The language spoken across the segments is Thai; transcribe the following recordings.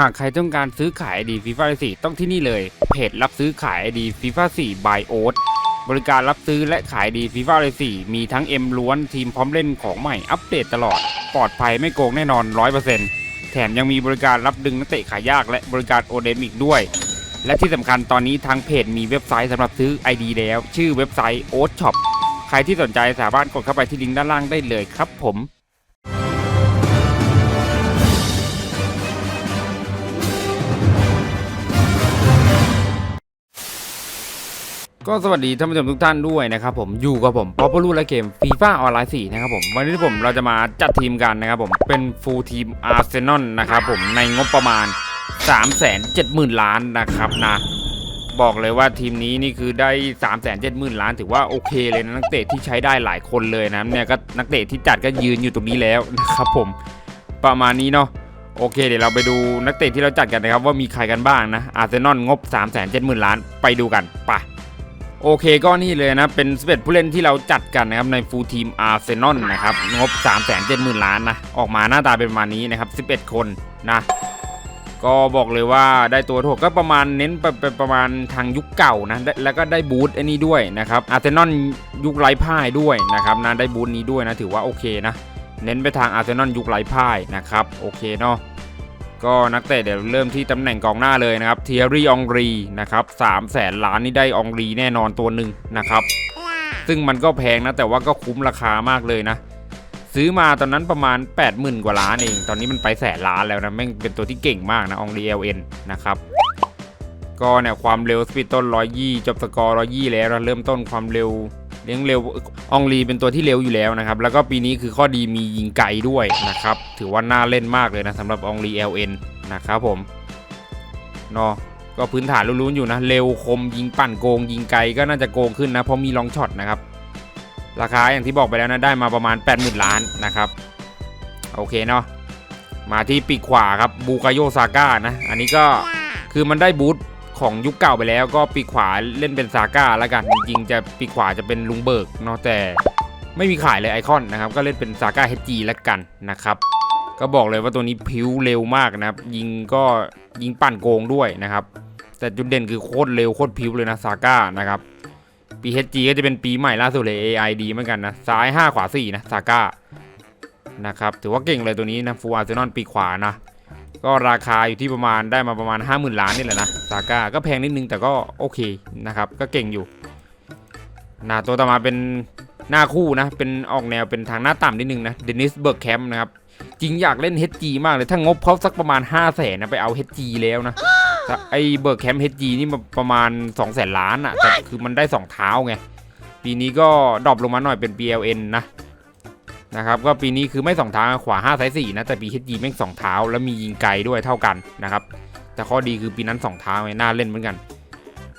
หากใครต้องการซื้อขาย ID FIFA 4ต้องที่นี่เลย เพจรับซื้อขาย ID FIFA 4 by o a t บริการรับซื้อและขาย ID FIFA 4มีทั้ง M ล้วนทีมพร้อมเล่นของใหม่อัปเดตตลอด ปลอดภัยไม่โกงแน่นอน 100%แถมยังมีบริการรับดึงนักเตะขายยากและบริการโอเดมิกด้วย และที่สำคัญตอนนี้ทางเพจมีเว็บไซต์สำหรับซื้อ ID แล้ว ชื่อเว็บไซต์ o a t Shop ใครที่สนใจสามารถกดเข้าไปที่ลิงก์ด้านล่างได้เลยครับผม ก็สวัสดีท่านผู้ชมทุกท่านด้วยนะครับผมอยู่กับผมป๊อปปูลูและเกมฟีฟ่าออนไลน์4นะครับผมวันนี้ผมเราจะมาจัดทีมกันนะครับผมเป็นฟูลทีมอาร์เซนอลนะครับผมในงบประมาณ 3 7 0 0 0 0 ล้านนะครับนะ บอกเลยว่าทีมนี้นี่คือได้ 3 7 0 0 0 0 ล้าน ถือว่าโอเคเลยนะนักเตะที่ใช้ได้หลายคนเลยนะเนี่ยก็นักเตะที่จัดก็ยืนอยู่ตรงนี้แล้วนะครับผมประมาณนี้เนาะโอเคเดี๋ยวเราไปดูนักเตะที่เราจัดกันนะครับว่ามีใครกันบ้างนะอาร์เซนอลงบ 3 7 0 0 0 0 ล้านไปดูกันไป โอเคก็นี่เลยนะ เป็น11ผู้เล่นที่เราจัดกันนะครับ ในฟูลทีมอาร์เซนอลนะครับ งบ 3 7 0 0 0 0 ล้านนะ ออกมาหน้าตาเป็นประมาณนี้นะครับ 11 คนนะ ก็บอกเลยว่าได้ตัวถูกก็ประมาณเน้นไปปประมาณทางยุคเก่านะ แล้วก็ได้บูธไอ้นี่ด้วยนะครับอาร์เซนอลยุคไร้พ่ายด้วยนะครับนะได้บูธนี้ด้วยนะถือว่าโอเคนะ เน้นไปทางอาร์เซนอลยุคไร้พ่ายนะครับโอเคเนาะ ก็นักเตะเดี๋ยวเริ่มที่ตำแหน่งกองหน้าเลยนะครับเทียรี่องรีนะครับสามแสนล้านนี่ได้องรีแน่นอนตัวหนึ่งนะครับ ซึ่งมันก็แพงนะแต่ว่าก็คุ้มราคามากเลยนะ ซื้อมาตอนนั้นประมาณ 80,000 กว่าล้านเองตอนนี้มันไปแสนล้านแล้วนะแม่งเป็นตัวที่เก่งมากนะองรีเอลเอ็นนะครับก็เนี่ยความเร็วสปีดต้น120จบสกอร์120แล้วนะเริ่มต้นความเร็ว เลี้ยงเร็วอองรีเป็นตัวที่เร็วอยู่แล้วนะครับ แล้วก็ปีนี้คือข้อดีมียิงไกลด้วยนะครับ ถือว่าน่าเล่นมากเลยนะสำหรับอองรีเอลเอ็นนะครับผมเนาะก็พื้นฐานรู้ๆอยู่นะ เร็วคมยิงปั่นโกง ยิงไกลก็น่าจะโกงขึ้นนะ เพราะมีลองช็อตนะครับ ราคาอย่างที่บอกไปแล้วนะ ได้มาประมาณ 80,000 ล้านนะครับ โอเคเนาะมาที่ปีกขวาครับบูกาโยซาก้านะ อันนี้ก็คือมันได้บูท ของยุคเก่าไปแล้วก็ปีกขวาเล่นเป็นซาก้าแล้วกันจริงๆจะปีกขวาจะเป็นลุงเบิร์กเนาะแต่ไม่มีขายเลยไอคอนนะครับก็เล่นเป็นซาก้าเฮจีแล้วกันนะครับก็บอกเลยว่าตัวนี้พิ้วเร็วมากนะครับ ยิงก็ยิงปั่นโกงด้วยนะครับ แต่จุดเด่นคือโคตรเร็วโคตรพิ้วเลยนะซาก้านะครับ PHG ก็จะเป็นปีใหม่ล่าสุดเลย AI ดีเหมือนกันนะ ซ้าย 5 ขวา 4 นะซาก้านะครับ ถือว่าเก่งเลยตัวนี้นะฟูอาร์เซนอลปีขวานะ ก็ราคาอยู่ที่ประมาณได้มาประมาณ 50,000 ล้านนี่แหละนะซาก้าก็แพงนิดนึงแต่ก็โอเคนะครับ ก็เก่งอยู่นะตัวต่อมาเป็นหน้าคู่นะ เป็นออกแนวเป็นทางหน้าต่ำนิดนึงนะเดนิสเบิร์กแคมป์นะครับ จริงอยากเล่น HG มากเลย ถ้างบเขาสักประมาณ 5 0 0แสนนะไปเอา HG แล้วนะไอ้เบิร์กแคมป์ HG นี่มันประมาณ2 0 0แสนล้านอะแต่คือมันได้ 2 เท้าไง ปีนี้ก็ดรอปลงมาหน่อยเป็น PLN นะ นะครับก็ปีนี้คือไม่2เท้าขวา5ซ้าย4นะแต่ปี HG แม่ง2เท้าแล้วมียิงไกลด้วยเท่ากันนะครับแต่ข้อดีคือปีนั้น2เท้าไงน่าเล่นเหมือนกัน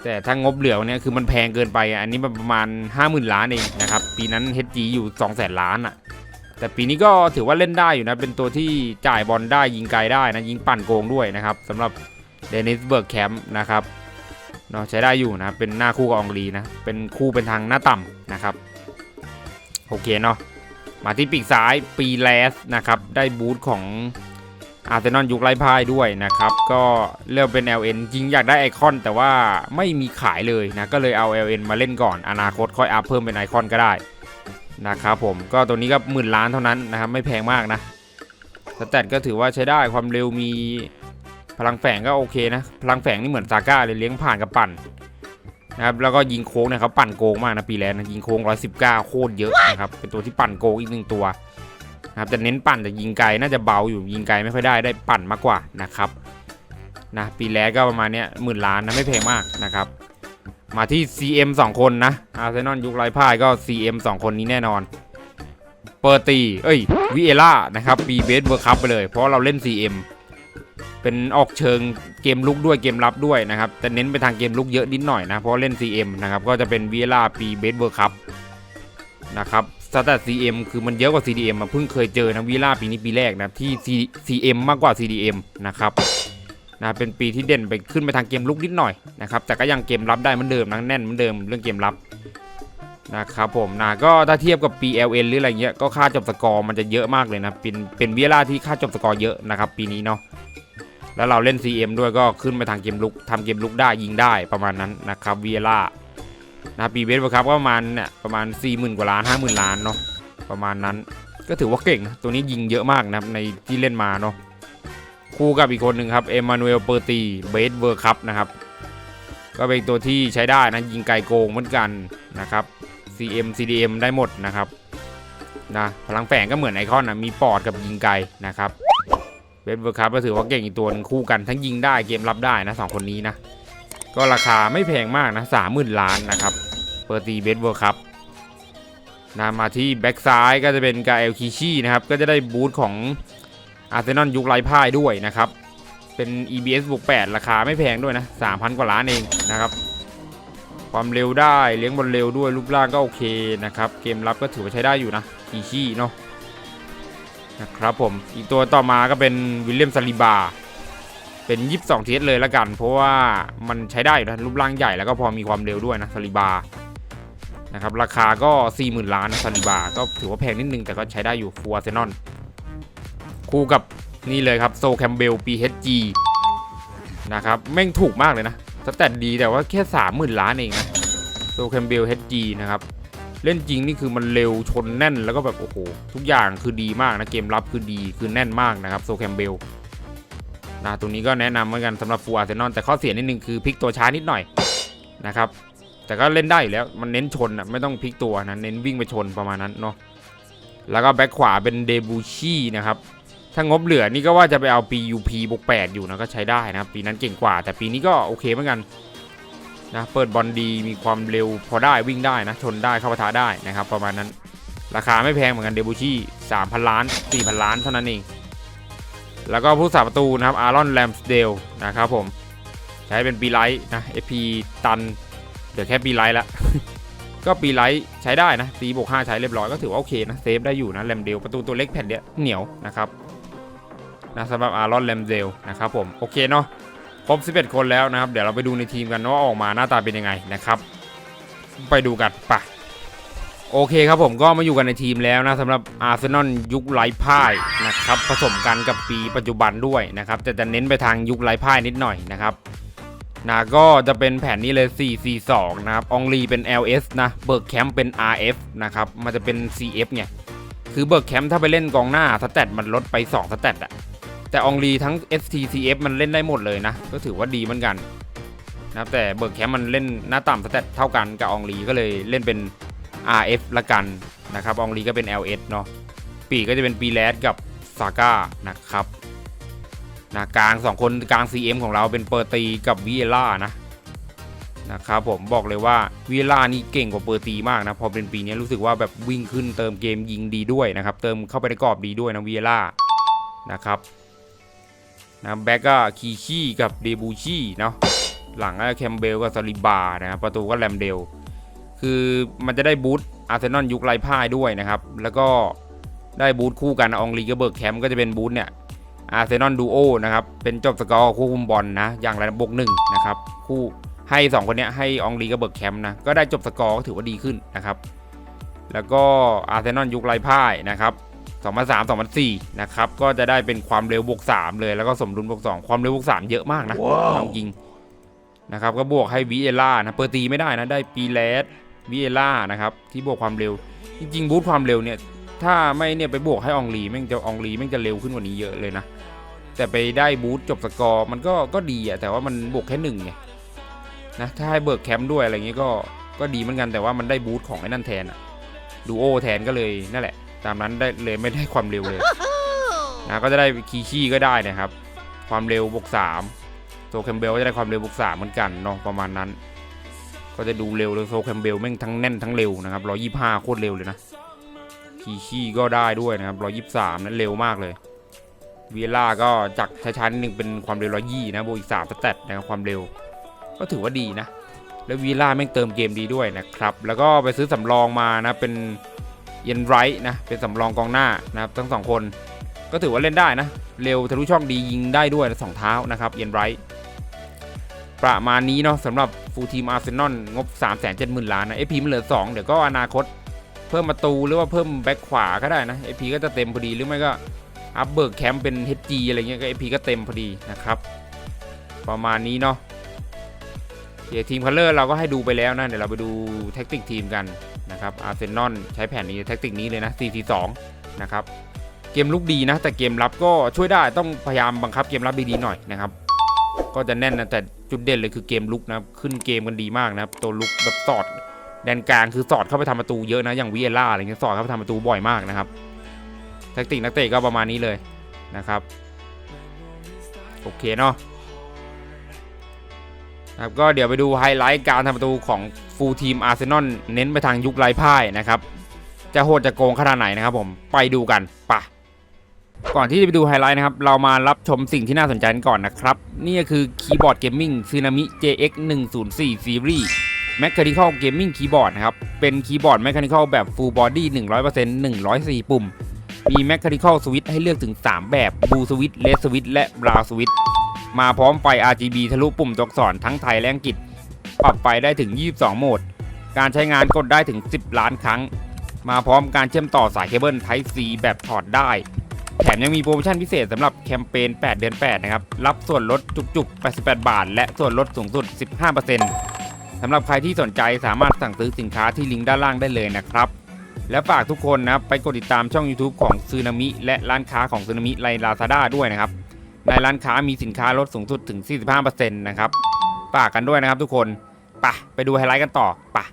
แต่ถ้างบเหลือเนี่ยคือมันแพงเกินไปอันนี้ประมาณ 50,000 ล้านเองนะครับปีนั้น HG อยู่ 2 0 0แสนล้านอะแต่ปีนี้ก็ถือว่าเล่นได้อยู่นะ เป็นตัวที่จ่ายบอลได้ยิงไกลได้นะ ยิงปั่นโกงด้วยนะครับสำหรับเดนิสเบิร์กแคมป์นะครับเนาะใช้ได้อยู่นะ เป็นหน้าคู่กับอองลีนะ เป็นคู่เป็นทางหน้าต่ำนะครับ โอเคเนาะ มาที่ปีกซ้ายปีแลสนะครับ ได้บูทของอาร์เซนอลยุคไร้พ่ายด้วยนะครับ ก็เลือกเป็น LN จริงอยากได้ไอคอน แต่ว่าไม่มีขายเลยนะ ก็เลยเอา LN มาเล่นก่อน อนาคตค่อยอัพเพิ่มเป็นไอคอนก็ได้นะครับผม ก็ตัวนี้ก็หมื่นล้านเท่านั้นนะครับ ไม่แพงมากนะ สแตทก็ถือว่าใช้ได้ความเร็วมีพลังแฝงก็โอเคนะ พลังแฝงนี่เหมือนซาก้าเลยเลี้ยงผ่านกับปั่น นะครับแล้วก็ยิงโค้งนี่ยเขาปั่นโกงมากนะปีแรกนะยิงโค้ง 119 โคตรเยอะนะครับเป็นตัวที่ปั่นโกงอีกหนึ่งตัวนะครับแต่เน้นปั่นแต่ยิงไกลน่าจะเบาอยู่ยิงไกลไม่ค่อยได้ได้ปั่นมากกว่านะครับนะปีแรกก็ประมาณเนี้ยหมื่นล้านนะไม่แพงมากนะครับมาที่ CM 2 คนนะอาร์เซนอลยุคไร้พ่ายก็ CM 2 คนนี้แน่นอน เปอร์ตี เอ้ยวิเอล่านะครับปีเบสเวิร์คัพไปเลย เพราะเราเล่น CM เป็นออกเชิงเกมลุกด้วยเกมรับด้วยนะครับแต่เน้นไปทางเกมลุกเยอะนิดหน่อยนะเพราะเล่น CM นะครับก็จะเป็นวีล่าปีเบสเบอร์คัพนะครับสแตท CM คือมันเยอะกว่า CDM มาเพิ่งเคยเจอนะวีล่าปีนี้ปีแรกนะที่ CM มากกว่า CDM นะครับนะเป็นปีที่เด่นไปขึ้นไปทางเกมลุกนิดหน่อยนะครับแต่ก็ยังเกมรับได้เหมือนเดิมนะแน่นเหมือนเดิมเรื่องเกมรับ นะครับผมนะก็ถ้าเทียบกับ PLN หรืออะไรเงี้ยก็ค่าจบสกอร์มันจะเยอะมากเลยนะเป็นเป็นเวีล่าที่ค่าจบสกอร์เยอะนะครับปีนี้เนาะแล้วเราเล่น CM ด้วยก็ขึ้นไปทางเกมลุกทำเกมลุกได้ยิงได้ประมาณนั้นนะครับเวีล่านะปีเบสครับก็ประมาณเนี่ยประมาณ 40,000 กว่าล้าน 50,000 ล้านเนาะประมาณนั้นก็ถือว่าเก่งนะตัวนี้ยิงเยอะมากนะครับในที่เล่นมาเนาะคู่กับอีกคนหนึ่งครับเอมานูเอลเปอร์ตีเบสเวอร์คัพนะครับก็เป็นตัวที่ใช้ได้นะยิงไกลโกงเหมือนกันนะครับ CM CDM ได้หมดนะครับนะพลังแฝงก็เหมือนไอคอนนะมีปอดกับยิงไกลนะครับเบสเวอร์คัพก็ถือว่าเก่งอีกตัวนึงคู่กันทั้งยิงได้เกมรับได้นะสองคนนี้นะก็ราคาไม่แพงมากนะสามหมื่นล้านนะครับเปอร์ตีเบสเวอร์คัพนะมาที่แบ็กซ้ายก็จะเป็นกาเอลคิชี่นะครับก็จะได้บูทของอาร์เซนอลยุคไร้พ่ายด้วยนะครับเป็น EBS บวก8ราคาไม่แพงด้วยนะ3,000 กว่าล้านเองนะครับ ความเร็วได้เลี้ยงบอลเร็วด้วยรูปร่างก็โอเคนะครับ เกมรับก็ถือว่าใช้ได้อยู่นะคีชี่เนาะนะครับผมอีกตัวต่อมาก็เป็นวิลเลียมซาลิบา เป็น 22 เทสเลยละกัน เพราะว่ามันใช้ได้อยู่นะรูปร่างใหญ่แล้วก็พอมีความเร็วด้วยนะซาลิบานะครับราคาก็ 40,000 ล้านนะซาลิบา ก็ถือว่าแพงนิดนึงแต่ก็ใช้ได้อยู่ฟัวเซนอน คู่กับนี่เลยครับโซแคมเบล PHG นะครับแม่งถูกมากเลยนะ สแตทดีแต่ว่าแค่ 30,000 ล้านเองนะโซแคมเบล HG นะครับ เล่นจริงนี่คือมันเร็วชนแน่นแล้วก็แบบโอ้โห ทุกอย่างคือดีมากนะ เกมรับคือดีคือแน่นมากนะครับโซแคมเบลนะตรงนี้ก็แนะนำเหมือนกันสำหรับฟูอาร์เซนอลแต่ข้อเสียนิดนึงคือพลิกตัวช้านิดหน่อยนะครับแต่ก็เล่นได้อยู่แล้วมันเน้นชนอะไม่ต้องพลิกตัวนะเน้นวิ่งไปชนประมาณนั้นเนาะแล้วก็แบ็คขวาเป็นเดบูชี่นะครับ ถ้างบเหลือนี่ก็ว่าจะไปเอา PUP บวก8อยู่นะก็ใช้ได้นะปีนั้นเก่งกว่า แต่ปีนี้ก็โอเคเหมือนกันนะเปิดบอลดีมีความเร็วพอได้วิ่งได้นะชนได้เข้าปะทะได้นะครับ ประมาณนั้นราคาไม่แพงเหมือนกันเดบูชี่3,000 ล้าน 4,000 ล้านเท่านั้นเอง แล้วก็ผู้สาประตูนะครับอารอนแรมสเดลนะครับผมใช้เป็นปีไลท์นะ FP ตันเดี๋ยวแค่ปีไลท์ละก็ปีไลท์ใช้ได้นะตีบวก5ใช้เรียบร้อยก็ถือว่าโอเคนะเซฟได้อยู่นะแรมเดลประตูตัวเล็กแผ่นเดียวเหนียวนะครับ นะสำหรับอารอนแรมเดลนะครับผมโอเคเนาะครบ 11 คนแล้วนะครับ เดี๋ยวเราไปดูในทีมกันว่าออกมาหน้าตาเป็นยังไงนะครับ ไปดูกันปะโอเคครับผมก็มาอยู่กันในทีมแล้วนะสำหรับอาร์เซนอลยุคไร้พ่ายนะครับผสมกันกับปีปัจจุบันด้วยนะครับจะจะเน้นไปทางยุคไร้พ่ายนิดหน่อยนะครับนะก็จะเป็นแผนนี้เลย 4-4-2 นะครับ องลีเป็น LS นะ เบิร์กแคมป์เป็น RF นะครับ มันจะเป็น CF ไงคือเบิร์กแคมป์ถ้าไปเล่นกองหน้าสแตทมันลดไป 2สแตทอะ แต่อองลีทั้ง STCF มันเล่นได้หมดเลยนะ ก็ถือว่าดีเหมือนกันนะครับแต่เบิร์กแคมมันเล่นหน้าต่ำสแตทเท่ากันกับอองลีก็เลยเล่นเป็น RF ละกันนะครับอองลีก็เป็น LS เนาะปีกก็จะเป็นปีแรดกับซาก้านะครับนะกลาง 2 คนกลาง CM ของเราเป็นเปอร์ตีกับวิเอล่านะนะครับผมบอกเลยว่าวิเอล่านี่เก่งกว่าเปอร์ตีมากนะพอเป็นปีนี้รู้สึกว่าแบบวิ่งขึ้นเติมเกมยิงดีด้วยนะครับเติมเข้าไปในกรอบดีด้วยนะวิเอล่านะครับ นะแบ็กก็คีชี่กับเดบูชี่เนาะหลังก็แคมเบลกับซาลิบานะครับประตูก็แรมเดล คือมันจะได้บูทอาร์เซนอลยุคไร้พ่ายด้วยนะครับ แล้วก็ได้บูทคู่กันอองลีกับเบิร์กแคมป์ก็จะเป็นบูทเนี่ยอาร์เซนอลดูโอนะครับ เป็นจบสกอร์คู่คุมบอลนะ อย่างไรบวกหนึ่งนะครับ คู่ให้ 2 คนเนี้ยให้อองลีกับเบิร์กแคมป์นะ ก็ได้จบสกอร์ก็ถือว่าดีขึ้นนะครับ แล้วก็อาร์เซนอลยุคไร้พ่ายนะครับ 2003 2004 นะครับ ก็จะได้เป็นความเร็วบวก 3 เลย แล้วก็สมดุลบวก 2 ความเร็วบวก 3 เยอะมากนะว้าวจริงนะครับ ก็บวกให้วิเอล่านะ เปอร์ตีไม่ได้นะ ได้ปีแรดวิเอล่านะครับ ที่บวกความเร็ว จริง ๆ บูทความเร็วเนี่ย ถ้าไม่เนี่ยไปบวกให้อองลีแม่งจะอองลีแม่งจะเร็วขึ้นกว่านี้เยอะเลยนะ แต่ไปได้บูทจบสกอร์มันก็ ก็ดีอะแต่ว่ามันบวกแค่หนึ่งไง นะ ถ้าให้เบิร์กแคมป์ด้วยอะไรเงี้ยก็ ก็ดีเหมือนกัน แต่ว่ามันได้บูทของไอ้นั่นแทนอะดูโอแทนก็เลยนั่นแหละ ตามนั้นได้เลยไม่ได้ความเร็วเลยนะก็จะได้คีชี่ก็ได้นะครับ ความเร็วบวกสามโซแคมเบลก็จะได้ความเร็วบวกสามเหมือนกันเนาะประมาณนั้น ก็จะดูเร็วเลยโซแคมเบลแม่งทั้งแน่นทั้งเร็วนะครับร้อยี่ห้าโคตรเร็วเลยนะคีชี่ก็ได้ด้วยนะครับร้อยี่สามนั้นเร็วมากเลยเวียล่าก็จากช้าๆนิดนึงเป็นความเร็วร้อยี่นะบวกอีกสามสเตตนะครับความเร็ว ก็ถือว่าดีนะ แล้ววีล่าแม่งเติมเกมดีด้วยนะครับ แล้วก็ไปซื้อสำรองมานะเป็น เยนไรท์นะเป็นสำรองกองหน้านะครับทั้งสองคนก็ถือว่าเล่นได้นะ เร็วทะลุช่องดียิงได้ด้วยสองเท้านะครับเยนไรท์ประมาณนี้เนาะสำหรับฟูลทีมอาร์เซนอลงบ 3 7 0 0 0 0 ล้านนะเอพีมันเหลือ 2 เดี๋ยวก็อนาคต เพิ่มประตูหรือว่าเพิ่มแบ็คขวาก็ได้นะเอพีก็จะเต็มพอดีหรือไม่ก็อัพเบิร์กแคมป์เป็น HG อะไรเงี้ยก็ AP ก็เต็มพอดีนะครับ ประมาณนี้เนาะเดี๋ยวทีมคัลเลอร์เราก็ให้ดูไปแล้วนะ เดี๋ยวเราไปดูแท็กติกทีมกัน นะครับอาร์เซนอลใช้แผนนี้แท็กติกนี้เลยนะ 4-4-2 นะครับ เกมลุกดีนะ แต่เกมรับก็ช่วยได้ต้องพยายามบังคับเกมรับดีๆหน่อยนะครับ ก็จะแน่นนะแต่จุดเด่นเลยคือเกมลุกนะครับขึ้นเกมกันดีมากนะครับตัวลุกแบบสอดแดนกลางคือสอดเข้าไปทำประตูเยอะนะอย่างวิเอล่าอะไรเงี้ยสอดเข้าไปทำประตูบ่อยมากนะครับแท็กติกนักเตะก็ประมาณนี้เลยนะครับโอเคเนาะครับก็เดี๋ยวไปดูไฮไลท์การทำประตูของ ฟูลทีมอาร์เซนอลเน้นไปทางยุคไร้พ่ายนะครับ จะโหดจะโกงขนาดไหนนะครับผมไปดูกันปะก่อนที่จะไปดูไฮไลท์นะครับ เรามารับชมสิ่งที่น่าสนใจกันก่อนนะครับ นี่ก็คือคีย์บอร์ดเกมมิ่งซึนามิ JX 104 Series Mechanical Gaming Keyboard นะครับ เป็นคีย์บอร์ด Mechanical แบบ Full Body 100% 104 ปุ่ม มี Mechanical Switch ให้เลือกถึง 3 แบบ Blue Switch Red Switch และ Brown Switch มาพร้อมไฟ RGB ทะลุปุ่มตัวอักษรทั้งไทยและอังกฤษ ปรับไฟได้ถึง 22 โหมด การใช้งานกดได้ถึง 10 ล้านครั้ง มาพร้อมการเชื่อมต่อสายเคเบิล Type C แบบถอดได้ แถมยังมีโปรโมชั่นพิเศษสำหรับแคมเปญ 8 เดือน 8 นะครับ รับส่วนลดจุกๆ 88 บาท และส่วนลดสูงสุด 15%สำหรับใครที่สนใจสามารถสั่งซื้อสินค้าที่ลิงก์ด้านล่างได้เลยนะครับและฝากทุกคนนะครับไปกดติดตามช่อง YouTube ของซูนามิและร้านค้าของซูนามิในลาซาด้าด้วยนะครับ ในร้านค้ามีสินค้าลดสูงสุดถึง 45%นะครับ ฝากกันด้วยนะครับทุกคน ปะไปดูไฮไลท์กันต่อไปะ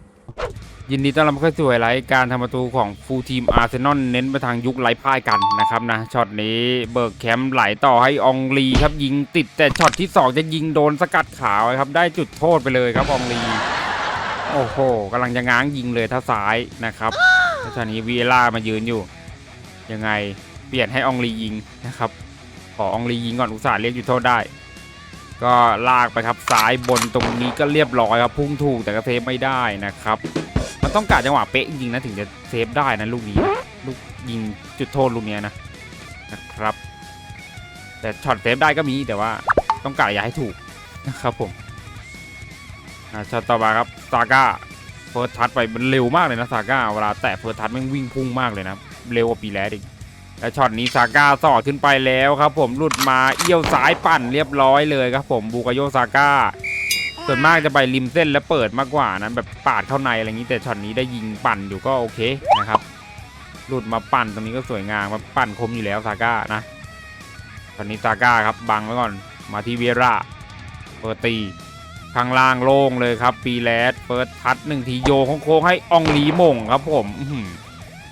ยินดีต้อนรับเข้าสู่ไฮไลท์การทำประตูของฟูลทีมอาร์เซนอลเน้นไปทางยุคไร้พ่ายกันนะครับนะช็อตนี้เบิร์กแคมป์ไหลต่อให้อองลีครับยิงติดแต่ช็อตที่ 2 จะยิงโดนสกัดขาวครับได้จุดโทษไปเลยครับอองลีโอ้โหกำลังจะง้างยิงเลยท่าซ้ายนะครับแล้วตอนนี้วีเอล่ามายืนอยู่ ยังไงเปลี่ยนให้อองลียิงนะครับขอองลียิงก่อนอุตส่าห์เรียกจุดโทษได้ ก็ลากไปครับซ้ายบนตรงนี้ก็เรียบร้อยครับพุ่งถูกแต่ก็เซฟไม่ได้นะครับ มันต้องการจังหวะเป๊ะจริงๆนะถึงจะเซฟได้นะลูกนี้นะลูกยิงจุดโทษลูกเนี้ยนะนะครับ แต่ช็อตเซฟได้ก็มีแต่ว่าต้องการอย่าให้ถูกนะครับผมอ่าช็อตต่อมาครับซาก้าเฟิร์สทัชไปมันเร็วมากเลยนะซาก้าเวลาแตะเฟิร์สทัชม่งวิ่งพุ่งมากเลยนะเร็วกว่าปีแล้วอีก และช็อตนี้ซาก้าสอดขึ้นไปแล้วครับ ผมหลุดมาเอี้ยวซ้ายปั่นเรียบร้อยเลยครับ ผมบูกโยซาก้าส่วนมากจะไปริมเส้นและเปิดมากกว่านะแบบปาดเข้าในอะไรอย่างนี้แต่ช็อตนี้ได้ยิงปั่นอยู่ก็โอเคนะครับ หลุดมาปั่นตรงนี้ก็สวยงามมาปั่นคมอยู่แล้วซาก้านะตอนนี้ซาก้าครับบังไว้ก่อนมาที่เวราเปิดตีข้างล่างโล่งเลยครับปีแลสเปิดทัดหนึ่งทีโยโค้งให้อองลีมงครับผมอื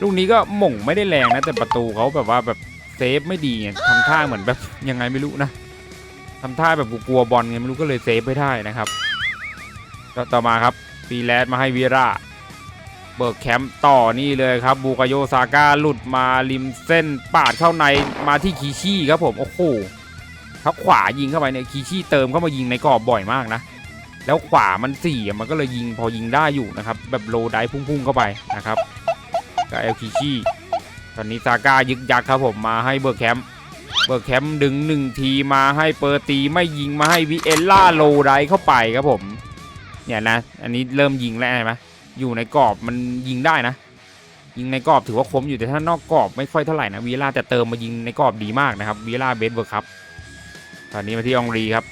ลูกนี้ก็หม่งไม่ได้แรงนะแต่ประตูเขาแบบว่าแบบเซฟไม่ดีไงทำท่าเหมือนแบบยังไงไม่รู้นะทำท่าแบบกลัวบอลไงไม่รู้ก็เลยเซฟไม่ได้นะครับก็ต่อมาครับฟีแลสมาให้วีราเบิร์กแคมป์ต่อนี่เลยครับบูกาโยซาก้าหลุดมาริมเส้นปาดเข้าในมาที่คีชี่ครับผมโอ้โหเขาขวายิงเข้าไปเนี่ยคีชี่เติมเข้ามายิงในกรอบบ่อยมากนะ แล้วขวามันสี่มันก็เลยยิงพอยิงได้อยู่นะครับ แบบโลไดพุ่งๆเข้าไปนะครับ กับเอลคิชีตอนนี้ซาก้ายึกยักครับผมมาให้เบิร์แคมป์เบิร์แคมป์ดึงหนึ่งทีมาให้เปอร์ตีไม่ยิงมาให้วิเอลล่าโลไดเข้าไปครับผมเนี่ยนะ อันนี้เริ่มยิงแล้วเห็นไหมอยู่ในกรอบมันยิงได้นะ ยิงในกรอบถือว่าคมอยู่แต่ถ้านอกกรอบไม่ค่อยเท่าไหร่นะวิเอล่าแต่เติมมายิงในกรอบดีมากนะครับวิเอล่าเบสเบิร์ครับตอนนี้มาที่องรีครับ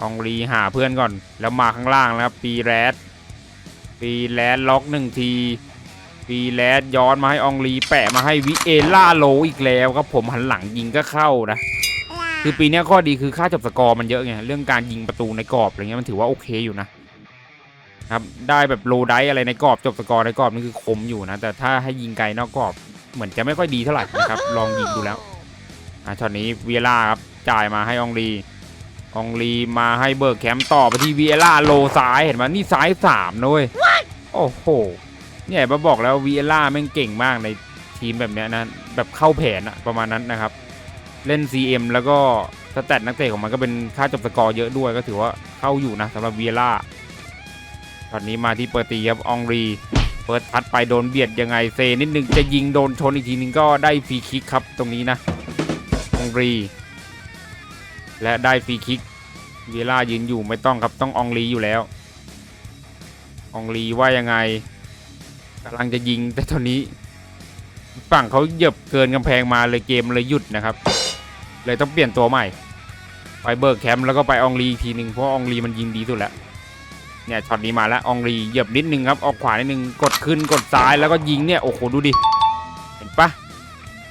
อองรีหาเพื่อนก่อนแล้วมาข้างล่างแล้วครับปีแรดปีแรดล็อกหนึ่งที ปีแลดย้อนมาให้อองลีแปะมาให้วิเอล่าโลอีกแล้วครับผมหันหลังยิงก็เข้านะ คือปีเนี้ยข้อดีคือค่าจบสกอร์มันเยอะไงเรื่องการยิงประตูในกรอบอะไรเงี้ยมันถือว่าโอเคอยู่นะครับได้แบบโลไดอะไรในกรอบจบสกอร์ในกรอบนี่คือคมอยู่นะ แต่ถ้าให้ยิงไกลนอกกรอบเหมือนจะไม่ค่อยดีเท่าไหร่นะครับลองยิงดูแล้วอะช็อตนี้เวียล่าครับจ่ายมาให้อองลีอองลีมาให้เบิร์กแคมป์ต่อไปที่เวียล่าโลซ้ายเห็นไหมนี่ซ้ายสามนะเว้ยโอ้โห เนี่ยมาบอกแล้ววีเอล่าแม่งเก่งมากในทีมแบบเนี้ยนะแบบเข้าแผนอะประมาณนั้นนะครับ เล่น CM แล้วก็สแตทนักเตะของมันก็เป็นค่าจบสกอร์เยอะด้วยก็ถือว่าเข้าอยู่นะสำหรับวีเอล่าตอนนี้มาที่เปิดตีครับอองรีเปิดพัดไปโดนเบียดยังไงเซนิดนึงจะยิงโดนชนอีกทีนึงก็ได้ฟรีคิกครับตรงนี้นะองรี และได้ฟรีคิกวีเอล่ายืนอยู่ไม่ต้องครับต้องอองรีอยู่แล้วอองรีว่ายังไง กำลังจะยิงแต่ตอนนี้ ฝั่งเขาเหยียบเกินกำแพงมาเลยเกมเลยหยุดนะครับ เลยต้องเปลี่ยนตัวใหม่ ไปเบิร์กแคมป์แล้วก็ไปอองรีอีกทีหนึ่งเพราะอองรีมันยิงดีสุดแล้วเนี่ยช็อตนี้มาแล้วอองรีเหยียบนิดนึงครับออกขวานิดนึงกดขึ้นกดซ้ายแล้วก็ยิงเนี่ยโอ้โหดูดิเห็นปะ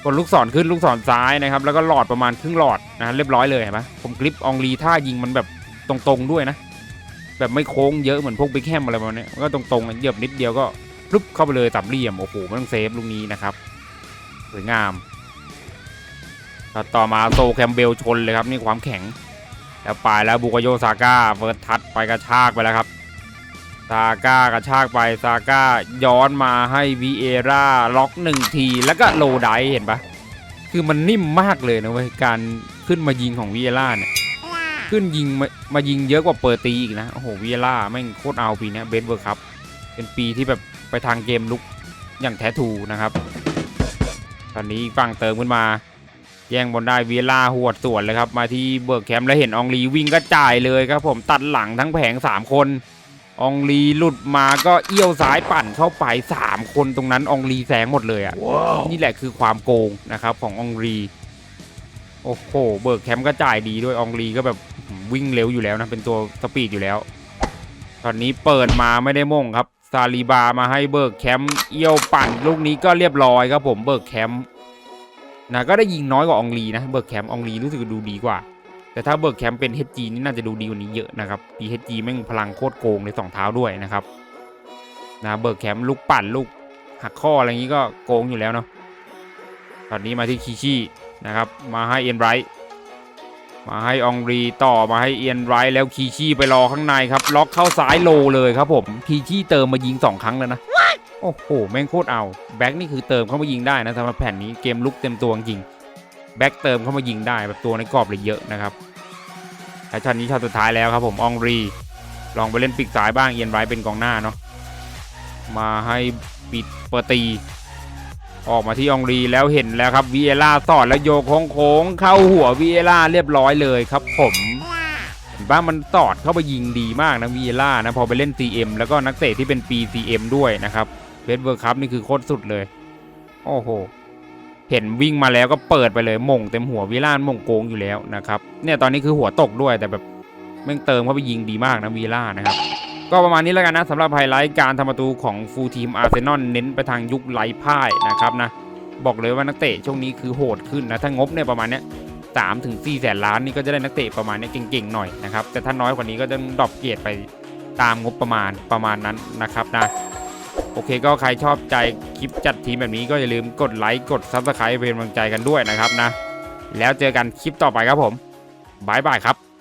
กดลูกศรขึ้นลูกศรซ้ายนะครับแล้วก็หลอดประมาณครึ่งหลอดนะเรียบร้อยเลยเห็นปะผมคลิปอองรีท่ายิงมันแบบตรงๆด้วยนะ แบบไม่โค้งเยอะเหมือนพวกบิ๊กแฮมอะไรประมาณนี้ก็ตรงๆเหยียบนิดเดียวก็ ปลุบเข้าไปเลยตับเหลี่ยม โอ้โหไม่ต้องเซฟลูกนี้นะครับสวยงามแล้วต่อมาโซแคมเบลชนเลยครับนี่ความแข็ง แล้วไปแล้วบุกโยซาก้าเฟิร์สทัชไปกระชากไปแล้วครับซาก้ากระชากไปซาก้าย้อนมาให้วีเอราล็อกหนึ่งที แล้วก็โลไดเห็นปะคือมันนิ่มมากเลยนะเว้ยการขึ้นมายิงของวีเอราเนี่ยขึ้นยิงมามายิงเยอะกว่าเปิดตีอีกนะ โอ้โหวีเอล่าแม่งโคตรเอาปีนี้เบสเวิร์ครับเป็นปีที่แบบ ไปทางเกมลุกอย่างแท้ทูนะครับ ตอนนี้ฝั่งเติมขึ้นมา แย่งบอลได้วีเอล่าหวดสวนเลยครับ มาที่เบิร์กแคมป์แล้วเห็นอองลีวิ่งก็จ่ายเลยครับ ผมตัดหลังทั้งแผง 3 คนอองลีหลุดมาก็เอี้ยวซ้ายปั่นเข้าไป 3 คนตรงนั้นอองลีแสงหมดเลยอะ่ะนี่แหละคือความโกงนะครับของอองลีโอ้โหเบิร์กแคมป์ก็จ่ายดีด้วยอองลีก็แบบวิ่งเร็วอยู่แล้วนะเป็นตัวสปีดอยู่แล้ว ตอนนี้เปิดมาไม่ได้ม่งครับ ซาลีบามาให้เบิร์กแคมป์เอี้ยวปั่นลูกนี้ก็เรียบร้อยครับผมเบิร์กแคมป์นะก็ได้ยิงน้อยกว่าองลีนะเบิร์กแคมป์องลีรู้สึกดูดีกว่า แต่ถ้าเบิร์กแคมป์เป็น HG นี่น่าจะดูดีกว่านี้เยอะนะครับ PHG แม่งพลังโคตรโกงในสองเท้าด้วยนะครับนะเบิร์กแคมป์ลูกปั่นลูกหักข้ออะไรอย่างนี้ก็โกงอยู่แล้วเนาะตอนนี้มาที่คีชี่นะครับมาให้เอียนไบรท์ มาให้อองรีต่อมาให้เอียนไรท์แล้วคีชี่ไปรอข้างในครับ ล็อกเข้าซ้ายโลเลยครับผมคีชี่เติมมายิงสองครั้งแล้วนะ โอ้โห แม่งโคตรเอาแบ็กนี่คือเติมเข้ามายิงได้นะสำหรับแผ่นนี้เกมลุกเต็มตัวจริงแบ็กเติมเข้ามายิงได้แบบตัวในกรอบเลยเยอะนะครับและช็อตนี้ช็อตสุดท้ายแล้วครับผมอองรี ลองไปเล่นปีกซ้ายบ้างเอียนไรท์เป็นกองหน้าเนาะมาให้ปิดเปิดตี ออกมาที่องรีแล้วเห็นแล้วครับวีเอล่าสอดแล้วโยกโค้งเข้าหัววีเอล่าเรียบร้อยเลยครับผมเห็นป่ะมันสอดเข้าไปยิงดีมากนะวีเอล่านะพอไปเล่น CM แล้วก็นักเตะที่เป็นปี CM ด้วยนะครับเบสเวิร์คัพนี่คือโคตรสุดเลย โอ้โหเห็นวิ่งมาแล้วก็เปิดไปเลยมงเต็มหัววีล่าม่งโกงอยู่แล้วนะครับเนี่ยตอนนี้คือหัวตกด้วยแต่แบบแม่งเติมเข้าไปยิงดีมากนะวีล่านะครับ ก็ประมาณนี้แล้วกันนะสำหรับไฮไลท์การทำประตูของฟูลทีมอาร์เซนอลเน้นไปทางยุคไร้พ่ายนะครับนะบอกเลยว่านักเตะช่วงนี้คือโหดขึ้นนะถ้างบเนี่ยประมาณเนี้ยสามถึงสี่แสนล้านนี่ก็จะได้นักเตะประมาณนี้เก่งๆหน่อยนะครับแต่ถ้าน้อยกว่านี้ก็ต้องดรอปเกียรดไปตามงบประมาณประมาณนั้นนะครับนะโอเคก็ใครชอบใจคลิปจัดทีมแบบนี้ก็อย่าลืมกดไลค์กดซับสไครป์เป็นกำลังใจกันด้วยนะครับนะแล้วเจอกันคลิปต่อไปครับผมบายบายครับ